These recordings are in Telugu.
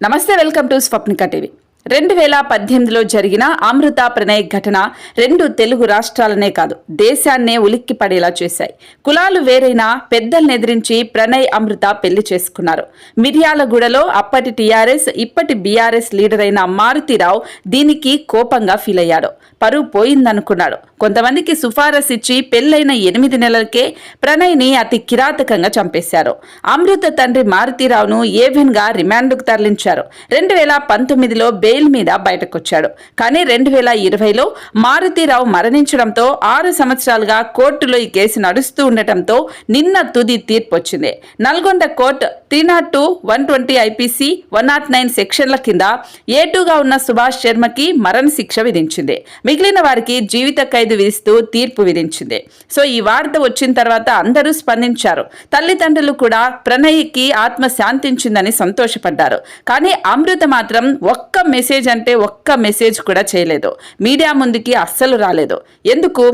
నమస్తే వెల్కమ్ టు స్వప్నిక టీవీ. రెండు వేల పద్దెనిమిదిలో జరిగిన అమృత ప్రణయ్ ఘటన రెండు తెలుగు రాష్ట్రాలనే కాదు దేశాన్నే ఉలిక్కి పడేలా చేశాయి. కులాలు వేరైనా పెద్దల్ని ఎదిరించి ప్రణయ్ అమృత పెళ్ళి చేసుకున్నారు. మిర్యాలగూడలో అప్పటి టీఆర్ఎస్ ఇప్పటి బీఆర్ఎస్ లీడర్ అయిన మారుతిరావు దీనికి కోపంగా ఫీల్ అయ్యాడు పరువు పోయిందనుకున్నాడు. కొంతమందికి సిఫారసు ఇచ్చి పెళ్ళైన ఎనిమిది నెలలకే ప్రణయ్ని అతి కిరాతకంగా చంపేశారు. అమృత తండ్రి మారుతీరావును ఏవెన్గా రిమాండ్కు తరలించారు. రెండు వేల పంతొమ్మిదిలో బెయిల్ మీద బయటకొచ్చాడు. కానీ రెండు వేల ఇరవైలో మారుతీరావు మరణించడంతో ఆరు సంవత్సరాలుగా కోర్టులో ఈ కేసు నడుస్తూ ఉండటంతో నిన్న తుది తీర్పు వచ్చింది Nalgonda court three nought two one twenty IPC one nought nine సెక్షన్ల కింద ఏటుగా ఉన్న సుభాష్ శర్మకి మరణ శిక్ష విధించింది. మిగిలిన వారికి జీవిత ఖైదు విధిస్తూ తీర్పు విధించింది. సో ఈ వార్త వచ్చిన తర్వాత అందరూ స్పందించారు. తల్లిదండ్రులు కూడా ప్రణయ్కి ఆత్మ శాంతించిందని సంతోషపడ్డారు. కానీ అమృత మాత్రం ఒక్క మెసేజ్ అంటే ఒక్క మెసేజ్ కూడా చేయలేదు. మీడియా ముందుకి అస్సలు రాలేదు. ఎందుకు?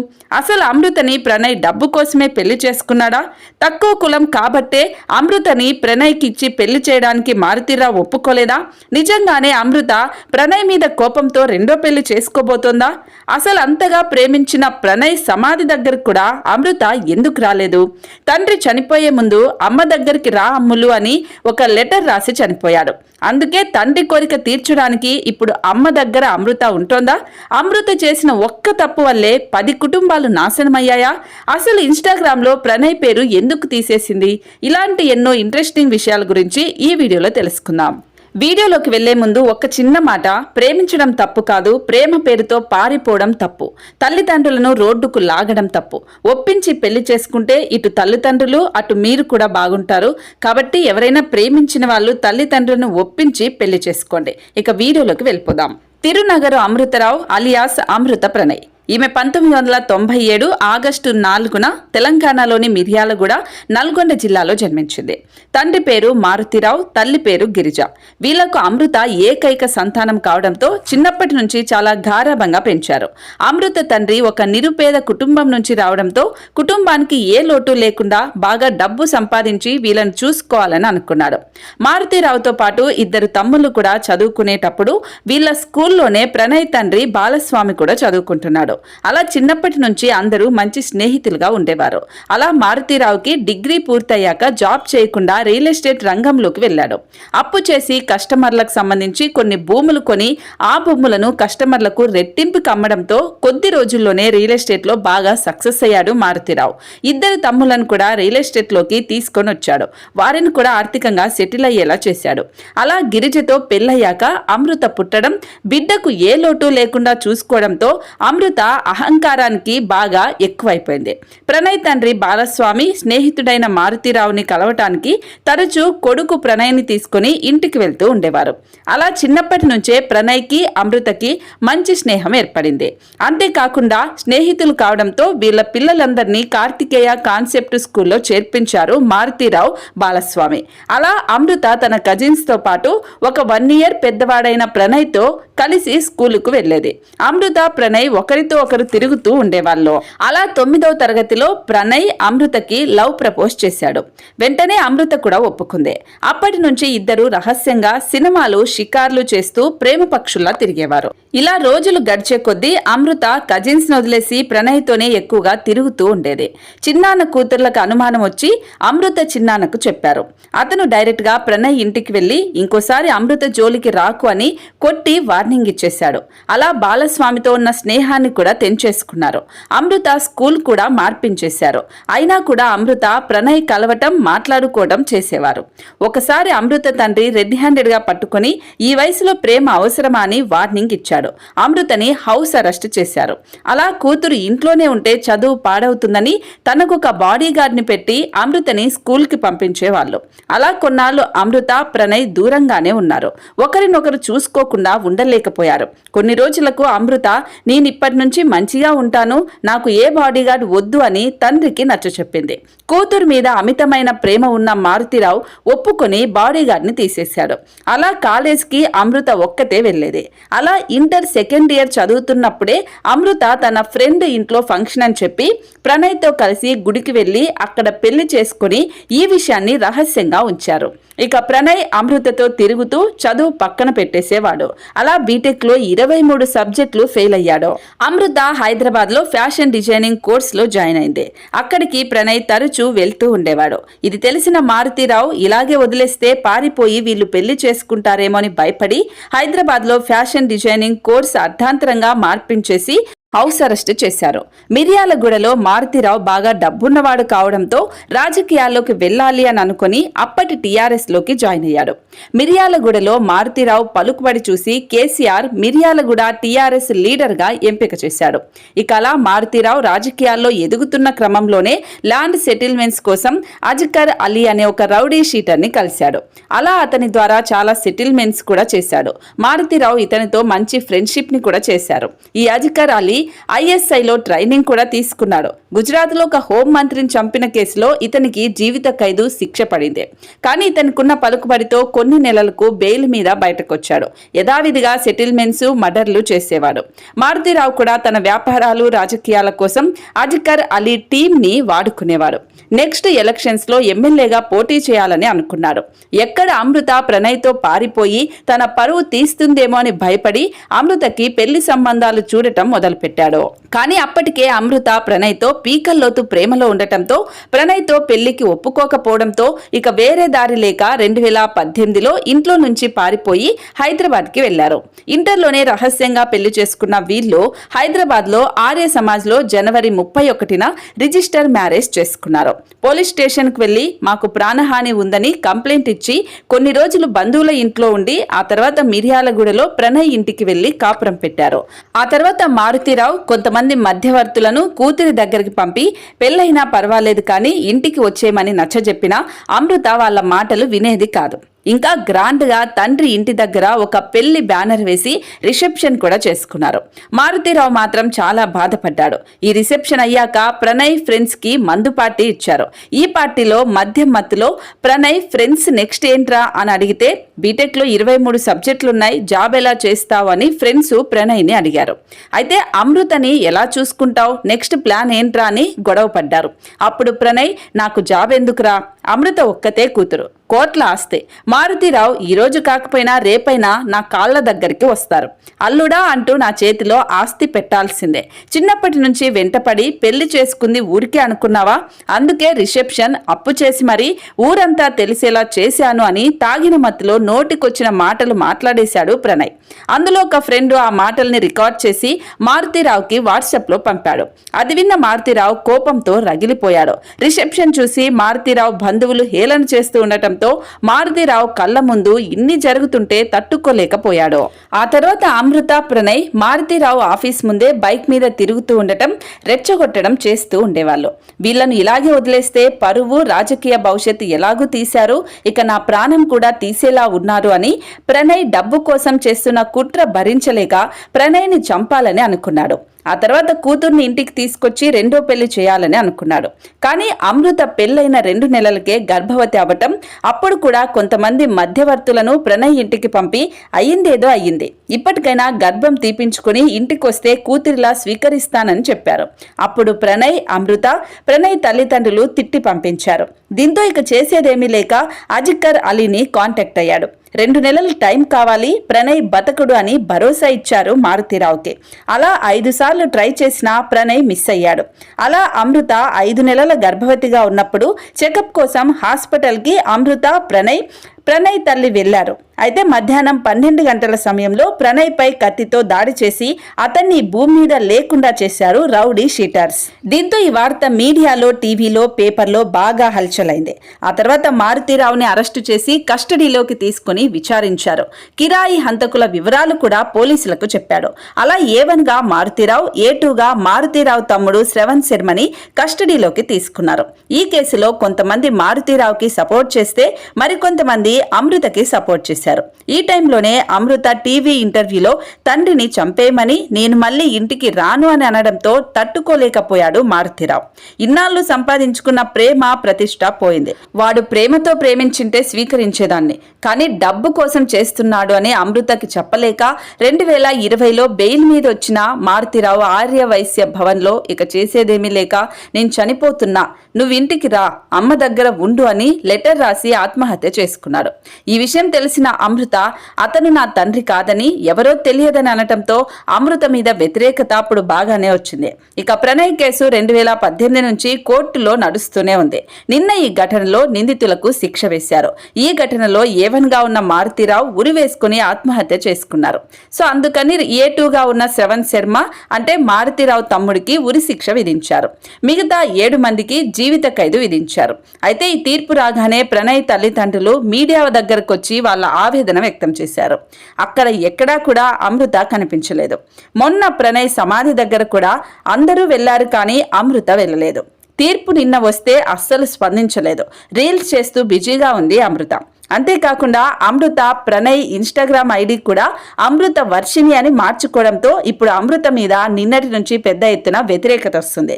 అసలు అమృతని ప్రణయ్ డబ్బు కోసమే పెళ్ళి చేసుకున్నాడా? తక్కువ కులం కాబట్టే అమృతని ప్రణయ్కి ఇచ్చి పెళ్ళి చేయడానికి మారుతీరావు ఒప్పుకోలేదా? నిజంగానే అమృత ప్రణయ్ మీద కోపంతో రెండో పెళ్ళి చేసుకోబోతోందా? అసలు అంతగా ప్రేమించిన ప్రణయ్ సమాధి దగ్గరకు కూడా అమృత ఎందుకు రాలేదు? తండ్రి చనిపోయే ముందు అమ్మ దగ్గరికి రా అమ్ములు అని ఒక లెటర్ రాసి చనిపోయాడు. అందుకే తండ్రి కోరిక తీర్చడానికి ఇప్పుడు అమ్మ దగ్గర అమృత ఉంటోందా? అమృత చేసిన ఒక్క తప్పు వల్లే పది కుటుంబాలు నాశనమయ్యాయా? అసలు ఇన్స్టాగ్రామ్లో ప్రణయ్ పేరు ఎందుకు తీసేసింది? ఇలాంటి ఎన్నో ఇంట్రెస్టింగ్ విషయాల గురించి ఈ వీడియోలో తెలుసుకుందాం. వీడియోలోకి వెళ్ళే ముందు ఒక చిన్న మాట. ప్రేమించడం తప్పు కాదు. ప్రేమ పేరుతో పారిపోవడం తప్పు. తల్లిదండ్రులను రోడ్డుకు లాగడం తప్పు. ఒప్పించి పెళ్ళి చేసుకుంటే ఇటు తల్లిదండ్రులు అటు మీరు కూడా బాగుంటారు. కాబట్టి ఎవరైనా ప్రేమించిన వాళ్ళు తల్లిదండ్రులను ఒప్పించి పెళ్ళి చేసుకోండి. ఇక వీడియోలోకి వెళ్ళిపోదాం. తిరునగరు అమృతరావు అలియాస్ అమృత ప్రణయ్. ఈమె పంతొమ్మిది వందల తొంభై ఏడు ఆగస్టు నాలుగున తెలంగాణలోని మిర్యాలగూడ నల్గొండ జిల్లాలో జన్మించింది. తండ్రి పేరు మారుతిరావు తల్లి పేరు గిరిజ. వీళ్ళకు అమృత ఏకైక సంతానం కావడంతో చిన్నప్పటి నుంచి చాలా గారాభంగా పెంచారు. అమృత తండ్రి ఒక నిరుపేద కుటుంబం నుంచి రావడంతో కుటుంబానికి ఏ లోటు లేకుండా బాగా డబ్బు సంపాదించి వీళ్ళని చూసుకోవాలని అనుకున్నాడు. మారుతిరావుతో పాటు ఇద్దరు తమ్ముళ్ళు కూడా చదువుకునేటప్పుడు వీళ్ళ స్కూల్లోనే ప్రణయ్ తండ్రి బాలస్వామి కూడా చదువుకుంటున్నాడు. అలా చిన్నప్పటి నుంచి అందరూ మంచి స్నేహితులుగా ఉండేవారు. అలా మారుతీరావుకి డిగ్రీ పూర్తయ్యాక జాబ్ చేయకుండా రియల్ ఎస్టేట్ రంగంలోకి వెళ్ళాడు. అప్పు చేసి కస్టమర్లకు సంబంధించి కొన్ని భూములు కొని ఆ భూములను కస్టమర్లకు రెట్టింపుకి అమ్మడంతో కొద్ది రోజుల్లోనే రియల్ ఎస్టేట్లో బాగా సక్సెస్ అయ్యాడు మారుతీరావు. ఇద్దరు తమ్ములను కూడా రియల్ ఎస్టేట్లోకి తీసుకొని వచ్చాడు. వారిని కూడా ఆర్థికంగా సెటిల్ అయ్యేలా చేశాడు. అలా గిరిజతో పెళ్ళయ్యాక అమృత పుట్టడం బిడ్డకు ఏ లోటు లేకుండా చూసుకోవడంతో అమృత అహంకారానికి బాగా ఎక్కువైపోయింది. ప్రణయ్ తండ్రి బాలస్వామి స్నేహితుడైన మారుతిరావుని కలవటానికి తరచూ కొడుకు ప్రణయ్ని తీసుకుని ఇంటికి వెళ్తూ ఉండేవారు. అలా చిన్నప్పటి నుంచే ప్రణయ్కి అమృతకి మంచి స్నేహం ఏర్పడింది. అంతేకాకుండా స్నేహితులు కావడంతో వీళ్ళ పిల్లలందరినీ కార్తికేయ కాన్సెప్ట్ స్కూల్లో చేర్పించారు మారుతీరావు బాలస్వామి. అలా అమృత తన కజిన్స్తో పాటు ఒక వన్ ఇయర్ పెద్దవాడైన ప్రణయ్తో కలిసి స్కూలుకు వెళ్ళేది అమృత ప్రణయ్ ఒకరితో ఒకరు తిరుగుతూ ఉండేవాళ్ళు. అలా తొమ్మిదవ తరగతిలో ప్రణయ్ అమృతకి లవ్ ప్రపోజ్ చేశాడు. వెంటనే అమృత కూడా ఒప్పుకుంది. అప్పటి నుంచి ఇద్దరు రహస్యంగా సినిమాలు షికార్లు చేస్తూ ప్రేమ పక్షుల్లా తిరిగేవారు. ఇలా రోజులు గడిచే కొద్దీ అమృత కజిన్స్ వదిలేసి ప్రణయ్తోనే ఎక్కువగా తిరుగుతూ ఉండేది. చిన్నాన్న కూతుర్లకు అనుమానం వచ్చి అమృత చిన్నాన్నకు చెప్పారు. అతను డైరెక్ట్గా ప్రణయ్ ఇంటికి వెళ్ళి ఇంకోసారి అమృత జోలికి రాకు అని కొట్టి వార్నింగ్ ఇచ్చేశాడు. అలా బాలస్వామితో ఉన్న స్నేహాన్ని కూడా తెంచేసుకున్నారు. అమృత స్కూల్ కూడా మార్పించేశారు. అయినా కూడా అమృత ప్రణయ్ కలవటం మాట్లాడుకోవడం చేసేవారు. ఒకసారి అమృత తండ్రి రెడ్ హ్యాండెడ్గా పట్టుకుని ఈ వయసులో ప్రేమ అవసరమా? అని వార్నింగ్ ఇచ్చాడు. అమృతని హౌస్ అరెస్ట్ చేశారు. అలా కూతురు ఇంట్లోనే ఉంటే చదువు పాడవుతుందని తనకొక బాడీగార్డ్ని బాడీ పెట్టి అమృతని స్కూల్కి పంపించేవాళ్ళు. అలా కొన్నాళ్ళు అమృత ప్రణయ్ దూరంగానే ఉన్నారు. ఒకరినొకరు చూసుకోకుండా ఉండలేకపోయారు కొన్ని రోజులకు అమృత నేను ఇప్పటి నుంచి మంచిగా ఉంటాను. నాకు ఏ బాడీగార్డ్ వద్దు అని తండ్రికి నచ్చ చెప్పింది. కూతురు మీద అమితమైన ప్రేమ ఉన్న మారుతిరావు ఒప్పుకొని బాడీగార్డ్ని తీసేశాడు. అలా కాలేజ్కి అమృత ఒక్కతే వెళ్ళేది. అలా ఇంటర్ సెకండ్ ఇయర్ చదువుతున్నప్పుడే అమృత తన ఫ్రెండ్ ఇంట్లో ఫంక్షన్ అని చెప్పి ప్రణయ్తో కలిసి గుడికి వెళ్ళి అక్కడ పెళ్ళి చేసుకుని ఈ విషయాన్ని రహస్యంగా ఉంచారు. ఇక ప్రణయ్ అమృతతో తిరుగుతూ చదువు పక్కన పెట్టేసేవాడు. అలా బీటెక్లో ఇరవై మూడు సబ్జెక్టులు ఫెయిల్ అయ్యాడు. అమృత హైదరాబాద్లో ఫ్యాషన్ డిజైనింగ్ కోర్స్లో జాయిన్ అయింది. అక్కడికి ప్రణయ్ తరచూ వెళ్తూ ఉండేవాడు. ఇది తెలిసిన మారుతీరావు ఇలాగే వదిలేస్తే పారిపోయి వీళ్ళు పెళ్ళి చేసుకుంటారేమో అని భయపడి హైదరాబాద్లో ఫ్యాషన్ డిజైనింగ్ కోర్స్ అర్ధాంతరంగా మార్పించేసి హౌస్ అరెస్ట్ చేశారు. మిర్యాలగూడలో మారుతిరావు బాగా డబ్బున్నవాడు కావడంతో రాజకీయాల్లోకి వెళ్ళాలి అని అనుకుని అప్పటి టీఆర్ఎస్లోకి జాయిన్ అయ్యాడు. మిర్యాలగూడలో మారుతిరావు పలుకుబడి చూసి కేసీఆర్ మిర్యాలగూడ టీఆర్ఎస్ లీడర్గా ఎంపిక చేశాడు. ఇక అలా మారుతిరావు రాజకీయాల్లో ఎదుగుతున్న క్రమంలోనే ల్యాండ్ సెటిల్మెంట్స్ కోసం అజకర్ అలీ అనే ఒక రౌడీ షీటర్ని కలిశాడు. అలా అతని ద్వారా చాలా సెటిల్మెంట్స్ కూడా చేశాడు. మారుతిరావు ఇతనితో మంచి ఫ్రెండ్షిప్ని కూడా చేశారు. ఈ అజకర్ అలీ ఐఎస్ఐలో ట్రైనింగ్ కూడా తీసుకున్నాడు. గుజరాత్లో ఒక హోం మంత్రిని చంపిన కేసులో ఇతనికి జీవిత ఖైదు శిక్ష పడింది. కానీ ఇతనికున్న పలుకుబడితో కొన్ని నెలలకు బెయిల్ మీద బయటకొచ్చాడు. యథావిధిగా సెటిల్మెంట్స్ మర్డర్లు చేసేవాడు. మారుతిరావు కూడా తన వ్యాపారాలు రాజకీయాల కోసం అజికర్ అలీ టీంని వాడుకునేవాడు నెక్స్ట్ ఎలక్షన్స్లో ఎమ్మెల్యేగా పోటీ చేయాలని అనుకున్నాడు. ఎక్కడ అమృత ప్రణయ్తో పారిపోయి తన పరువు తీస్తుందేమో అని భయపడి అమృతకి పెళ్ళి సంబంధాలు చూడటం మొదలుపెట్టాడు కానీ అప్పటికే అమృత ప్రణయ్తో పీకల్లోతు ప్రేమలో ఉండటంతో ప్రణయ్తో పెళ్ళికి ఒప్పుకోకపోవడంతో ఇక వేరే దారి లేక రెండు వేల పద్దెనిమిదిలో ఇంట్లో నుంచి పారిపోయి హైదరాబాద్కి వెళ్ళారు ఇంటర్లోనే రహస్యంగా పెళ్ళి చేసుకున్న వీళ్ళు హైదరాబాద్లో ఆర్య సమాజ్లో జనవరి ముప్పై ఒకటిన రిజిస్టర్ మ్యారేజ్ చేసుకున్నారు. పోలీస్ స్టేషన్కి వెళ్ళి మాకు ప్రాణహాని ఉందని కంప్లైంట్ ఇచ్చి కొన్ని రోజులు బంధువుల ఇంట్లో ఉండి ఆ తర్వాత మిర్యాలగూడలో ప్రణయ్ ఇంటికి వెళ్ళి కాపురం పెట్టారు. ఆ తర్వాత మారుతిరావు కొంతమంది మధ్యవర్తులను కూతురి దగ్గరికి పంపి పెళ్ళైనా పర్వాలేదు కానీ ఇంటికి వచ్చేయమని నచ్చజెప్పినా అమృత వాళ్ళ మాటలు వినేది కాదు. ఇంకా గ్రాండ్గా తండ్రి ఇంటి దగ్గర ఒక పెళ్ళి బ్యానర్ వేసి రిసెప్షన్ కూడా చేసుకున్నారు. మారుతిరావు మాత్రం చాలా బాధపడ్డాడు. ఈ రిసెప్షన్ అయ్యాక ప్రణయ్ ఫ్రెండ్స్కి మందు పార్టీ ఇచ్చారు. ఈ పార్టీలో మద్యం మత్తులో ప్రణయ్ ఫ్రెండ్స్ నెక్స్ట్ ఏంట్రా అని అడిగితే బీటెక్లో ఇరవై మూడు సబ్జెక్టులున్నాయి జాబ్ ఎలా చేస్తావు అని ఫ్రెండ్స్ ప్రణయ్ని అడిగారు. అయితే అమృతని ఎలా చూసుకుంటావు నెక్స్ట్ ప్లాన్ ఏంట్రా అని గొడవ పడ్డారు. అప్పుడు ప్రణయ్ నాకు జాబ్ ఎందుకురా? అమృత ఒక్కతే కూతురు. కోట్ల ఆస్తి. మారుతిరావు ఈరోజు కాకపోయినా రేపైనా నా కాళ్ళ దగ్గరికి వస్తారు. అల్లుడా అంటూ నా చేతిలో ఆస్తి పెట్టాల్సిందే. చిన్నప్పటి నుంచి వెంటపడి పెళ్ళి చేసుకుంది ఊరికే అనుకున్నావా? అందుకే రిసెప్షన్ అప్పు చేసి మరీ ఊరంతా తెలిసేలా చేశాను అని తాగిన మత్తులో నోటికొచ్చిన మాటలు మాట్లాడేశాడు ప్రణయ్. అందులో ఒక ఫ్రెండ్ ఆ మాటల్ని రికార్డ్ చేసి మారుతిరావుకి వాట్సాప్లో పంపాడు. అది విన్న మారుతిరావు కోపంతో రగిలిపోయాడు. రిసెప్షన్ చూసి మారుతిరావు బంధువులు హేళన చేస్తూ ఉండటంతో మారుతిరావు కళ్ళ ముందు ఇన్ని జరుగుతుంటే తట్టుకోలేకపోయాడు. ఆ తర్వాత అమృత ప్రణయ్ మారుతిరావు ఆఫీస్ ముందే బైక్ మీద తిరుగుతూ ఉండటం రెచ్చగొట్టడం చేస్తూ ఉండేవాళ్ళు. వీళ్ళను ఇలాగే వదిలేస్తే పరువు రాజకీయ భవిష్యత్తు ఎలాగూ తీశారు? ఇక నా ప్రాణం కూడా తీసేలా ఉన్నారు అని ప్రణయ్ డబ్బు కోసం చేస్తున్న కుట్ర భరించలేక ప్రణయ్ని చంపాలని అనుకున్నాడు. ఆ తర్వాత కూతుర్ని ఇంటికి తీసుకొచ్చి రెండో పెళ్ళి చేయాలని అనుకున్నాడు. కానీ అమృత పెళ్ళైన రెండు నెలలకే గర్భవతి అవ్వటం అప్పుడు కూడా కొంతమంది మధ్యవర్తులను ప్రణయ్ ఇంటికి పంపి అయ్యిందేదో అయ్యింది. ఇప్పటికైనా గర్భం తీపించుకుని ఇంటికొస్తే కూతురిలా స్వీకరిస్తానని చెప్పారు. అప్పుడు ప్రణయ్ అమృత ప్రణయ్ తల్లిదండ్రులు తిట్టి పంపించారు. దీంతో ఇక చేసేదేమీ లేక అజిక్కర్ అలీని కాంటాక్ట్ అయ్యాడు. రెండు నెలలు టైం కావాలి ప్రణయ్ బతకుడు అని భరోసా ఇచ్చారు మారుతిరావుకి. అలా ఐదు సార్లు ట్రై చేసినా ప్రణయ్ మిస్ అయ్యాడు. అలా అమృత ఐదు నెలల గర్భవతిగా ఉన్నప్పుడు చెకప్ కోసం హాస్పిటల్కి అమృత ప్రణయ్ ప్రణయ్ తల్లి వెళ్ళారు. అయితే మధ్యాహ్నం పన్నెండు గంటల సమయంలో ప్రణయ్ పై కత్తితో దాడి చేసి అతన్ని భూమి మీద లేకుండా చేశారు రౌడీ షీటర్స్. దీంతో ఈ వార్త మీడియాలో టీవీలో పేపర్లో బాగా హల్చలైంది. ఆ తర్వాత మారుతీరావుని అరెస్టు చేసి కస్టడీలోకి తీసుకుని విచారించారు. కిరాయి హంతకుల వివరాలు కూడా పోలీసులకు చెప్పాడు. అలా ఏవన్గా మారుతీరావు ఏ టూగా మారుతీరావు తమ్ముడు శ్రవణ్ శర్మని కస్టడీలోకి తీసుకున్నారు. ఈ కేసులో కొంతమంది మారుతీరావుకి సపోర్ట్ చేస్తే మరికొంతమంది అమృతకి సపోర్ట్ చేశారు. ఈ టైంలోనే అమృత టీవీ ఇంటర్వ్యూలో తండ్రిని చంపేయమని నేను మళ్ళీ ఇంటికి రాను అని అనడంతో తట్టుకోలేకపోయాడు మారుతిరావు. ఇన్నాళ్ళు సంపాదించుకున్న ప్రేమ ప్రతిష్ట పోయింది. వాడు ప్రేమతో ప్రేమించింటే స్వీకరించేదాన్ని. కానీ డబ్బు కోసం చేస్తున్నాడు అని అమృతకి చెప్పలేక రెండు వేల ఇరవైలో బెయిల్ మీద వచ్చిన మారుతిరావు ఆర్య వైశ్య భవన్లో ఇక చేసేదేమీ లేక నేను చనిపోతున్నా. నువ్వు ఇంటికి రా. అమ్మ దగ్గర ఉండు అని లెటర్ రాసి ఆత్మహత్య చేసుకున్నాడు. చేసుకున్నాడు ఈ విషయం తెలిసిన అమృత అతను నా తండ్రి కాదని ఎవరో తెలియదని అనటంతో అమృత మీద వ్యతిరేకత అప్పుడు బాగానే వచ్చింది. ఇక ప్రణయ్ కేసు రెండు వేల పద్దెనిమిది నుంచి కోర్టులో నడుస్తూనే ఉంది. నిన్న ఈ ఘటనలో నిందితులకు శిక్ష వేశారు. ఈ ఘటనలో ఏవన్గా ఉన్న మారుతిరావు ఉరి వేసుకుని ఆత్మహత్య చేసుకున్నారు. సో అందుకని ఏ టూగా ఉన్న శ్రవణ్ శర్మ అంటే మారుతిరావు తమ్ముడికి ఉరి శిక్ష విధించారు. మిగతా ఏడు మందికి జీవిత ఖైదు విధించారు. అయితే ఈ తీర్పు రాగానే ప్రణయ్ తల్లిదండ్రులు మీడియా దగ్గరకు వచ్చి వాళ్ళ ఆవేదన వ్యక్తం చేశారు. అక్కడ ఎక్కడా కూడా అమృత కనిపించలేదు. మొన్న ప్రణయ్ సమాధి దగ్గర కూడా అందరూ వెళ్ళారు కానీ అమృత వెళ్ళలేదు. తీర్పు నిన్న వస్తే అస్సలు స్పందించలేదు. రీల్స్ చేస్తూ బిజీగా ఉంది అమృత. అంతేకాకుండా అమృత ప్రణయ్ ఇన్స్టాగ్రామ్ ఐడి కూడా అమృత వర్షిణి అని మార్చుకోవడంతో ఇప్పుడు అమృత మీద నిన్నటి నుంచి పెద్ద ఎత్తున వ్యతిరేకత వస్తుంది.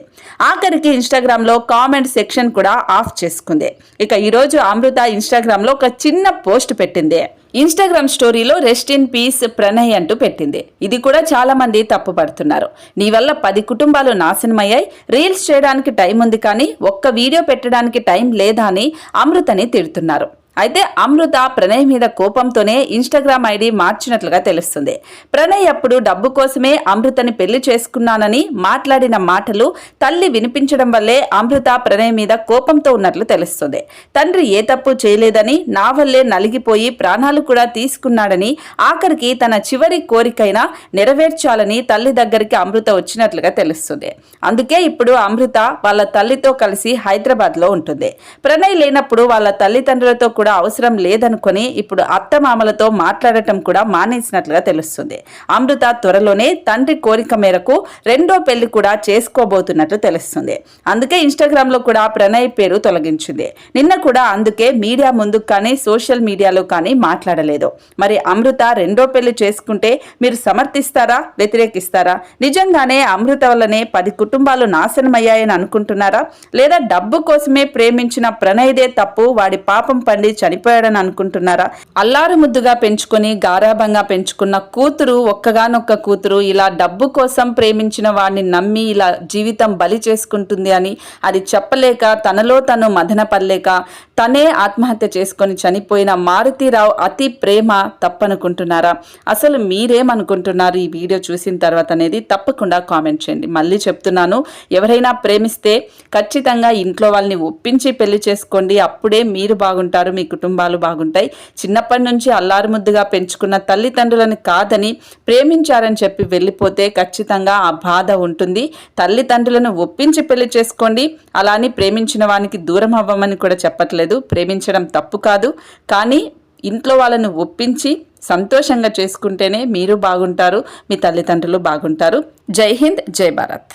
ఆఖరికి ఇన్స్టాగ్రామ్లో కామెంట్ సెక్షన్ కూడా ఆఫ్ చేసుకుంది. ఇక ఈరోజు అమృత ఇన్స్టాగ్రామ్లో ఒక చిన్న పోస్ట్ పెట్టింది. ఇన్స్టాగ్రామ్ స్టోరీలో రెస్ట్ ఇన్ పీస్ ప్రణయ్ అంటూ పెట్టింది. ఇది కూడా చాలా మంది తప్పుపడుతున్నారు నీ వల్ల పది కుటుంబాలు నాశనమయ్యాయి రీల్స్ చేయడానికి టైం ఉంది కానీ ఒక్క వీడియో పెట్టడానికి టైం లేదా అని అమృతని తిడుతున్నారు. అయితే అమృత ప్రణయ్ మీద కోపంతోనే ఇన్స్టాగ్రామ్ ఐడి మార్చినట్లుగా తెలుస్తుంది. ప్రణయ్ అప్పుడు డబ్బు కోసమే అమృతని పెళ్ళి చేసుకున్నానని మాట్లాడిన మాటలు తల్లి వినిపించడం వల్లే అమృత ప్రణయ్ మీద కోపంతో ఉన్నట్లు తెలుస్తుంది. తండ్రి ఏ తప్పు చేయలేదని నా వల్లే నలిగిపోయి ప్రాణాలు కూడా తీసుకున్నాడని ఆఖరికి తన చివరి కోరికైనా నెరవేర్చాలని తల్లి దగ్గరికి అమృత వచ్చినట్లుగా తెలుస్తుంది. అందుకే ఇప్పుడు అమృత వాళ్ళ తల్లితో కలిసి హైదరాబాద్లో ఉంటుంది. ప్రణయ్ లేనప్పుడు వాళ్ళ తల్లిదండ్రులతో కూడా అవసరం లేదనుకొని ఇప్పుడు అత్తమామలతో మాట్లాడటం కూడా మానేసినట్లుగా తెలుస్తుంది. అమృత త్వరలోనే తండ్రి కోరిక మేరకు రెండో పెళ్ళి కూడా చేసుకోబోతున్నట్లు తెలుస్తుంది. అందుకే ఇన్స్టాగ్రామ్లో కూడా ప్రణయ్ పేరు తొలగించింది. నిన్న కూడా అందుకే మీడియా ముందుకు కానీ సోషల్ మీడియాలో కానీ మాట్లాడలేదు. మరి అమృత రెండో పెళ్ళి చేసుకుంటే మీరు సమర్థిస్తారా వ్యతిరేకిస్తారా? నిజంగానే అమృత వల్లనే పది కుటుంబాలు నాశనమయ్యాయని అనుకుంటున్నారా? లేదా డబ్బు కోసమే ప్రేమించిన ప్రణయ్దే తప్పు వాడి పాపం పండి చనిపోయాడని అనుకుంటున్నారా? అల్లారు ముద్దుగా పెంచుకొని గారాభంగా పెంచుకున్న కూతురు ఒక్కగానొక్క కూతురు ఇలా డబ్బు కోసం ప్రేమించిన వాడిని నమ్మి ఇలా జీవితం బలి చేసుకుంటుంది అని అది చెప్పలేక తనలో తను మదన పడలేక తనే ఆత్మహత్య చేసుకొని చనిపోయిన మారుతీరావు అతి ప్రేమ తప్పనుకుంటున్నారా? అసలు మీరేమనుకుంటున్నారు? ఈ వీడియో చూసిన తర్వాత అనేది తప్పకుండా కామెంట్ చేయండి. మళ్ళీ చెప్తున్నాను ఎవరైనా ప్రేమిస్తే ఖచ్చితంగా ఇంట్లో వాళ్ళని ఒప్పించి పెళ్ళి చేసుకోండి. అప్పుడే మీరు బాగుంటారు. మీ కుటుంబాలు బాగుంటాయి. చిన్నప్పటి నుంచి అల్లారు ముద్దుగా పెంచుకున్న తల్లిదండ్రులను కాదని ప్రేమించారని చెప్పి వెళ్ళిపోతే ఖచ్చితంగా ఆ బాధ ఉంటుంది. తల్లిదండ్రులను ఒప్పించి పెళ్ళి చేసుకోండి. అలాని ప్రేమించిన వానికి దూరం అవ్వమని కూడా చెప్పట్లేదు. ప్రేమించడం తప్పు కాదు. కానీ ఇంట్లో వాళ్ళను ఒప్పించి సంతోషంగా చేసుకుంటేనే మీరు బాగుంటారు. మీ తల్లిదండ్రులు బాగుంటారు. జై హింద్ జై భారత్.